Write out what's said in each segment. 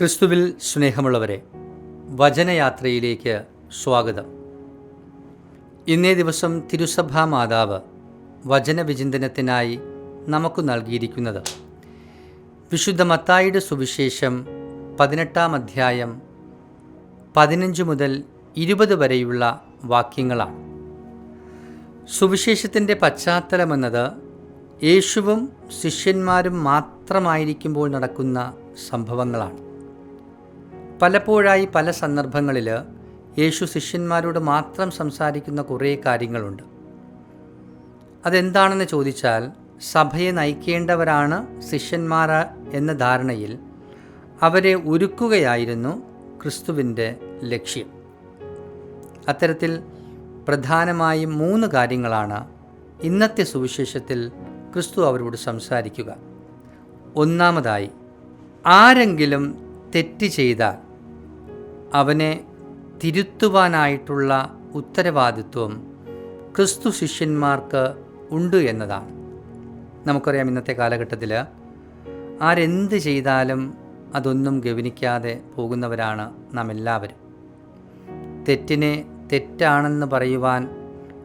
ക്രിസ്തുവിൽ സ്നേഹമുള്ളവരെ വചനയാത്രയിലേക്ക് സ്വാഗതം. ഇന്നേ ദിവസം തിരുസഭാ മാതാവ് വചനവിചിന്തനത്തിനായി നമുക്ക് നൽകിയിരിക്കുന്നത് വിശുദ്ധ മത്തായിയുടെ സുവിശേഷം പതിനെട്ടാം അധ്യായം പതിനഞ്ച് മുതൽ ഇരുപത് വരെയുള്ള വാക്യങ്ങളാണ്. സുവിശേഷത്തിന്റെ പശ്ചാത്തലമെന്നത് യേശുവും ശിഷ്യന്മാരും മാത്രമായിരിക്കുമ്പോൾ നടക്കുന്ന സംഭവങ്ങളാണ്. പലപ്പോഴായി പല സന്ദർഭങ്ങളിൽ യേശു ശിഷ്യന്മാരോട് മാത്രം സംസാരിക്കുന്ന കുറേ കാര്യങ്ങളുണ്ട്. അതെന്താണെന്ന് ചോദിച്ചാൽ സഭയെ നയിക്കേണ്ടവരാണ് ശിഷ്യന്മാർ എന്ന ധാരണയിൽ അവരെ ഒരുക്കുകയായിരുന്നു ക്രിസ്തുവിന്റെ ലക്ഷ്യം. അത്തരത്തിൽ പ്രധാനമായും മൂന്ന് കാര്യങ്ങളാണ് ഇന്നത്തെ സുവിശേഷത്തിൽ ക്രിസ്തു അവരോട് സംസാരിക്കുക. ഒന്നാമതായി ആരെങ്കിലും തെറ്റ് ചെയ്താൽ അവനെ തിരുത്തുവാനായിട്ടുള്ള ഉത്തരവാദിത്വം ക്രിസ്തു ശിഷ്യന്മാർക്ക് ഉണ്ട് എന്നതാണ്. നമുക്കറിയാം ഇന്നത്തെ കാലഘട്ടത്തിൽ ആരെന്ത് ചെയ്താലും അതൊന്നും ഗവനിക്കാതെ പോകുന്നവരാണ് നാം എല്ലാവരും തെറ്റിനെ തെറ്റാണെന്ന് പറയുവാൻ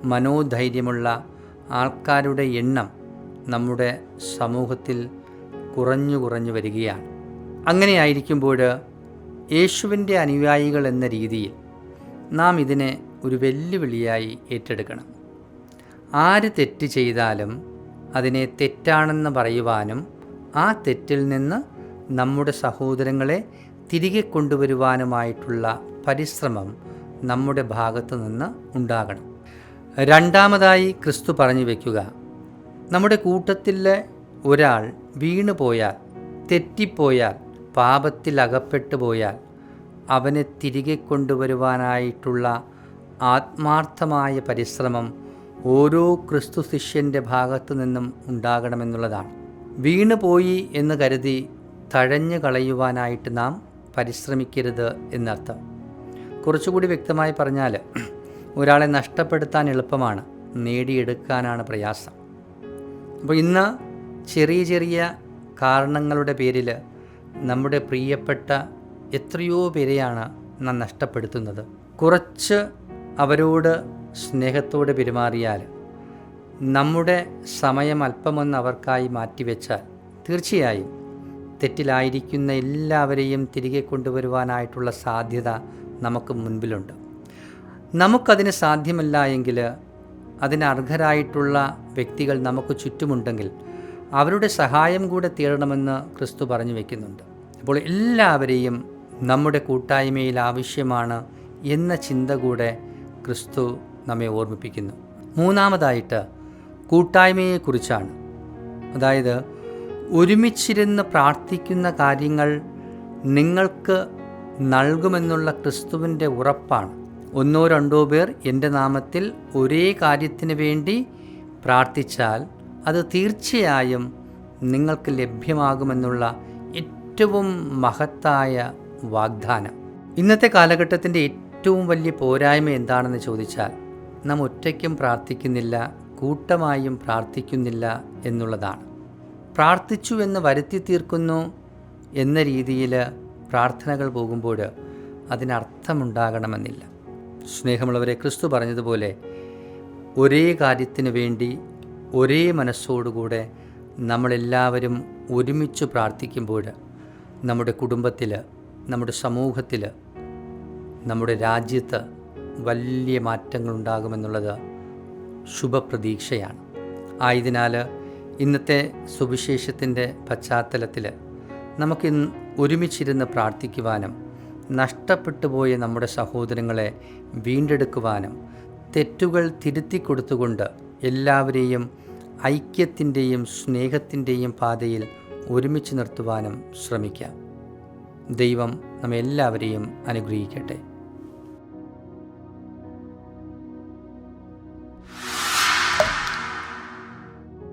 മനോധൈര്യമുള്ള ആൾക്കാരുടെ എണ്ണം നമ്മുടെ സമൂഹത്തിൽ കുറഞ്ഞു കുറഞ്ഞു വരികയാണ്. അങ്ങനെയായിരിക്കുമ്പോൾ യേശുവിന്റെ അനുയായികൾ എന്ന രീതിയിൽ നാം ഇതിനെ ഒരു വെല്ലുവിളിയായി ഏറ്റെടുക്കണം. ആര് തെറ്റ് ചെയ്താലും അതിനെ തെറ്റാണെന്ന് പറയുവാനും ആ തെറ്റിൽ നിന്ന് നമ്മുടെ സഹോദരങ്ങളെ തിരികെ കൊണ്ടുവരുവാനുമായിട്ടുള്ള പരിശ്രമം നമ്മുടെ ഭാഗത്തു നിന്ന് ഉണ്ടാകണം. രണ്ടാമതായി ക്രിസ്തു പറഞ്ഞു വയ്ക്കുക നമ്മുടെ കൂട്ടത്തിലെ ഒരാൾ വീണുപോയാൽ തെറ്റിപ്പോയാൽ പാപത്തിൽ അകപ്പെട്ടു പോയാൽ അവനെ തിരികെ കൊണ്ടുവരുവാനായിട്ടുള്ള ആത്മാർത്ഥമായ പരിശ്രമം ഓരോ ക്രിസ്തു ശിഷ്യന്റെ ഭാഗത്തു നിന്നും ഉണ്ടാകണമെന്നുള്ളതാണ്. വീണുപോയി എന്ന് കരുതി തഴഞ്ഞു കളയുവാനായിട്ട് നാം പരിശ്രമിക്കരുത് എന്നർത്ഥം. കുറച്ചുകൂടി വ്യക്തമായി പറഞ്ഞാൽ ഒരാളെ നഷ്ടപ്പെടുത്താൻ എളുപ്പമാണ് നേടിയെടുക്കാനാണ് പ്രയാസം. അപ്പോൾ ഇന്ന് ചെറിയ ചെറിയ കാരണങ്ങളുടെ പേരിൽ നമ്മുടെ പ്രിയപ്പെട്ട എത്രയോ പേരെയാണ് നാം നഷ്ടപ്പെടുത്തുന്നത്. കുറച്ച് അവരോട് സ്നേഹത്തോടെ പെരുമാറിയാൽ നമ്മുടെ സമയം അല്പമൊന്ന് അവർക്കായി മാറ്റിവെച്ചാൽ തീർച്ചയായും തെറ്റിലായിരിക്കുന്ന എല്ലാവരെയും തിരികെ കൊണ്ടുവരുവാനായിട്ടുള്ള സാധ്യത നമുക്ക് മുൻപിലുണ്ട്. നമുക്കതിന് സാധ്യമല്ല എങ്കിൽ അതിന് അർഹരായിട്ടുള്ള വ്യക്തികൾ നമുക്ക് ചുറ്റുമുണ്ടെങ്കിൽ അവരുടെ സഹായം കൂടെ തേടണമെന്ന് ക്രിസ്തു പറഞ്ഞു വയ്ക്കുന്നുണ്ട് അപ്പോൾ എല്ലാവരെയും നമ്മുടെ കൂട്ടായ്മയിൽ ആവശ്യമാണ് എന്ന ചിന്ത കൂടെ ക്രിസ്തു നമ്മെ ഓർമ്മിപ്പിക്കുന്നു. മൂന്നാമതായിട്ട് കൂട്ടായ്മയെക്കുറിച്ചാണ്. അതായത് ഒരുമിച്ചിരുന്ന് പ്രാർത്ഥിക്കുന്ന കാര്യങ്ങൾ നിങ്ങൾക്ക് നൽകുമെന്നുള്ള ക്രിസ്തുവിന്റെ ഉറപ്പാണ്. ഒന്നോ രണ്ടോ പേർ എന്റെ നാമത്തിൽ ഒരേ കാര്യത്തിന് വേണ്ടി പ്രാർത്ഥിച്ചാൽ അത് തീർച്ചയായും നിങ്ങൾക്ക് ലഭ്യമാകുമെന്നുള്ള ഏറ്റവും മഹത്തായ വാഗ്ദാനം. ഇന്നത്തെ കാലഘട്ടത്തിന്റെ ഏറ്റവും വലിയ പോരായ്മ എന്താണെന്ന് ചോദിച്ചാൽ നാം ഒറ്റയ്ക്കും പ്രാർത്ഥിക്കുന്നില്ല കൂട്ടമായും പ്രാർത്ഥിക്കുന്നില്ല എന്നുള്ളതാണ്. പ്രാർത്ഥിച്ചു എന്ന് വരുത്തി തീർക്കുന്നു എന്ന രീതിയിൽ പ്രാർത്ഥനകൾ പോകുമ്പോൾ അതിനർത്ഥമുണ്ടാകണമെന്നില്ല. സ്നേഹമുള്ളവരെ ക്രിസ്തു പറഞ്ഞതുപോലെ ഒരേ കാര്യത്തിനു വേണ്ടി ഒരേ മനസ്സോടുകൂടെ നമ്മളെല്ലാവരും ഒരുമിച്ച് പ്രാർത്ഥിക്കുമ്പോൾ നമ്മുടെ കുടുംബത്തിൽ നമ്മുടെ സമൂഹത്തിൽ നമ്മുടെ രാജ്യത്ത് വലിയ മാറ്റങ്ങളുണ്ടാകുമെന്നുള്ളത് ശുഭപ്രതീക്ഷയാണ്. ആയതിനാൽ ഇന്നത്തെ സുവിശേഷത്തിന്റെ പശ്ചാത്തലത്തിൽ നമുക്ക് ഒരുമിച്ചിരുന്ന് പ്രാർത്ഥിക്കുവാനും നഷ്ടപ്പെട്ടു പോയ നമ്മുടെ സഹോദരങ്ങളെ വീണ്ടെടുക്കുവാനും തെറ്റുകൾ തിരുത്തി കൊടുത്തുകൊണ്ട് എല്ലാവരെയും ഐക്യത്തിന്റെയും സ്നേഹത്തിന്റെയും പാതയിൽ ഒരുമിച്ച് നിർത്തുവാനും ശ്രമിക്കാം. ദൈവം നമ്മെല്ലാവരെയും അനുഗ്രഹിക്കട്ടെ.